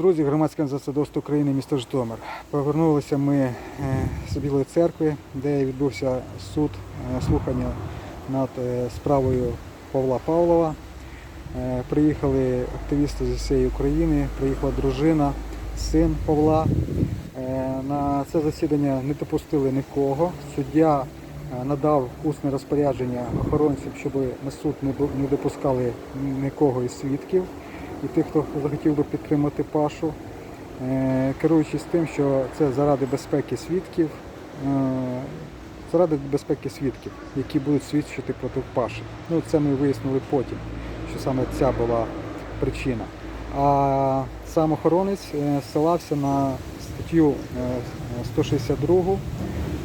друзі, громадська організація «Дост України, місто Житомир. Повернулися ми е, з Білої церкви, де відбувся суд е, слухання над е, справою Павла Павлова. Приїхали активісти з усієї України, приїхала дружина, син Павла. На це засідання не допустили нікого. Суддя надав усне розпорядження охоронцям, щоб на суд не допускали нікого із свідків і тих, хто захотів би підтримати Пашу, Е, керуючись тим, що це заради безпеки свідків, е, заради безпеки свідків, які будуть свідчити проти Паші. Ну, це ми вияснили потім, що саме ця була причина. А сам охоронець е, ссилався на статтю е, 162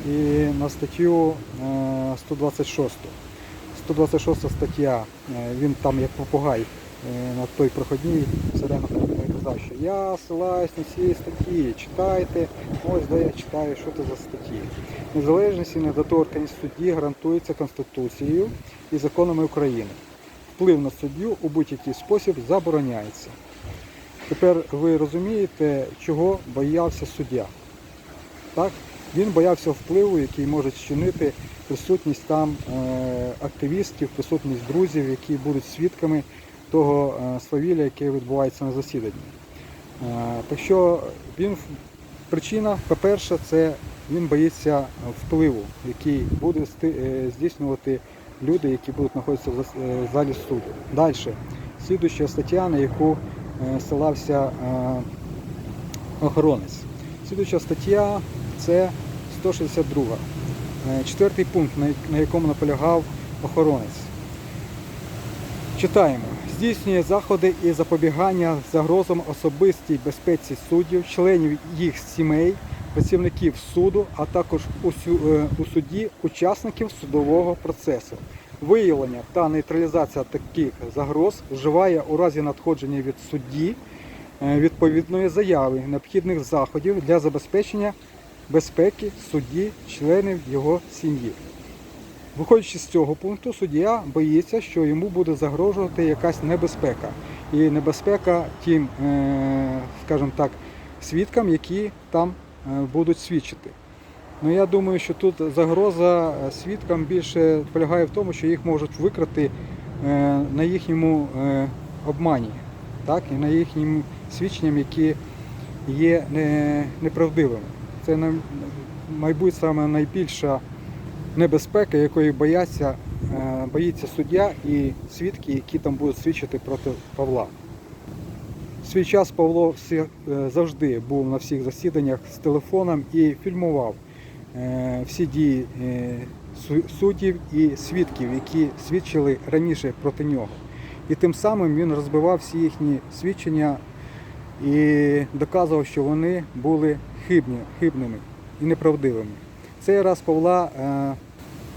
і на статтю е, 126. 126 стаття, він там як попугай на той проходній время казав, що я ссилаюсь на ці статті, читайте, ось де я читаю, що це за статті. Незалежність і недоторканність судді гарантується Конституцією і законами України. Вплив на суддю у будь-який спосіб забороняється. Тепер ви розумієте, чого боявся суддя. Так? Він боявся впливу, який може чинити присутність там е, активістів, присутність друзів, які будуть свідками того е, свавілля, яке відбувається на засіданні. Е, так що він причина, по-перше, це він боїться впливу, який буде е, здійснювати люди, які будуть знаходитися в залі суду. Далі, слідуюча стаття, на яку ссилався охоронець. Слідуюча стаття це 162. Е, Четвертий пункт, на якому наполягав охоронець. Читаємо. Здійснює заходи і запобігання загрозам особистій безпеці суддів, членів їх сімей, працівників суду, а також у, е, суді учасників судового процесу. Виявлення та нейтралізація таких загроз вживає у разі надходження від судді е, відповідної заяви необхідних заходів для забезпечення безпеки судді, членів його сім'ї. Виходячи з цього пункту, суддя боїться, що йому буде загрожувати якась небезпека. І небезпека тим, е, скажімо так, свідкам, які там е, будуть свідчити. Ну я думаю, що тут загроза свідкам більше полягає в тому, що їх можуть викрати е, на їхньому обмані, так, і на їхнім свідченням, які є неправдивими. Це, мабуть, саме найбільша небезпека, якої бояться, е, боїться суддя і свідки, які там будуть свідчити проти Павла. В свій час Павло е, завжди був на всіх засіданнях з телефоном і фільмував е, всі дії суддів і свідків, які свідчили раніше проти нього. І тим самим він розбивав всі їхні свідчення і доказував, що вони були хибні, хибними і неправдивими. Цей раз Павла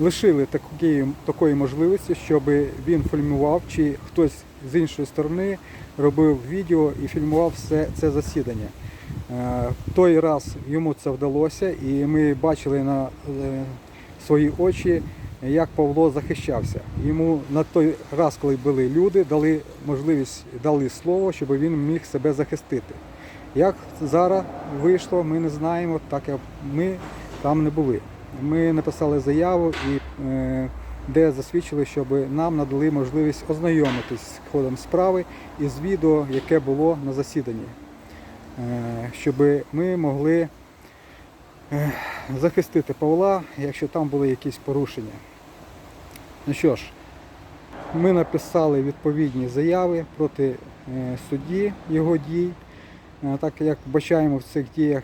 лишили такої, такої можливості, щоб він фільмував, чи хтось з іншої сторони робив відео і фільмував все це засідання. Е, той раз йому це вдалося, і ми бачили на е, свої очі, як Павло захищався. Йому на той раз, коли були люди, дали можливість, дали слово, щоб він міг себе захистити. Як зараз вийшло, ми не знаємо, так як ми там не були. Ми написали заяву, і, е, де засвідчили, щоб нам надали можливість ознайомитись з ходом справи і з відео, яке було на засіданні, е, щоб ми могли е, захистити Павла, якщо там були якісь порушення. Ну що ж, ми написали відповідні заяви проти судді його дій. Так як бачаємо в цих діях,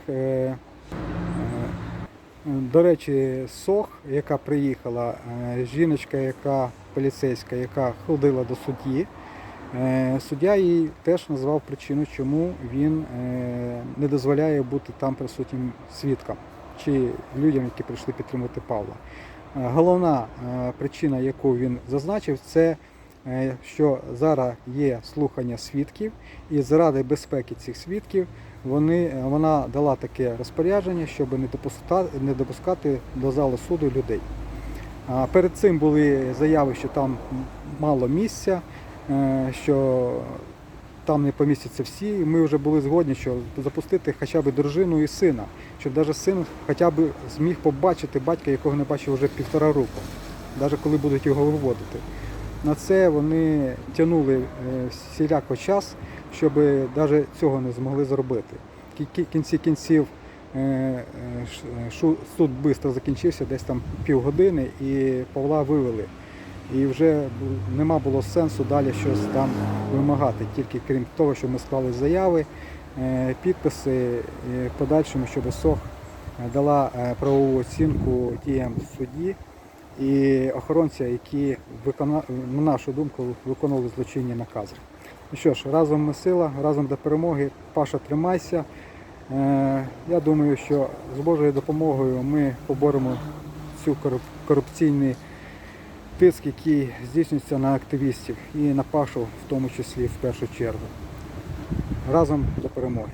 до речі, СОХ, яка приїхала, е, жіночка, яка поліцейська, яка ходила до судді, е, суддя їй теж назвав причину, чому він е, не дозволяє бути там присутнім свідкам чи людям, які прийшли підтримати Павла. Головна причина, яку він зазначив, це що зараз є слухання свідків, і заради безпеки цих свідків вони, е, вона дала таке розпорядження, щоб не допускати, не допускати до залу суду людей. Перед цим були заяви, що там мало місця, е, що там не помістяться всі. Ми вже були згодні, що запустити хоча б дружину і сина, щоб навіть син хоча б зміг побачити батька, якого не бачив вже півтора року, навіть коли будуть його виводити. На це вони тягнули е, всіляко час, щоб навіть цього не змогли зробити. В кінці кінців е, е, суд швидко закінчився, десь там півгодини, і Павла вивели. І вже нема було сенсу далі щось там вимагати, тільки крім того, що ми склали заяви, підписи, в подальшому, щоб СОХ дала правову оцінку в суді і охоронця, які викона... на нашу думку виконували злочинні накази. Ну що ж, разом ми сила, разом до перемоги. Паша, тримайся. Е, Я думаю, що з Божою допомогою ми поборемо цю кору- корупційний тиск, який здійснюється на активістів і на Пашу в тому числі в першу чергу. Разом до перемоги.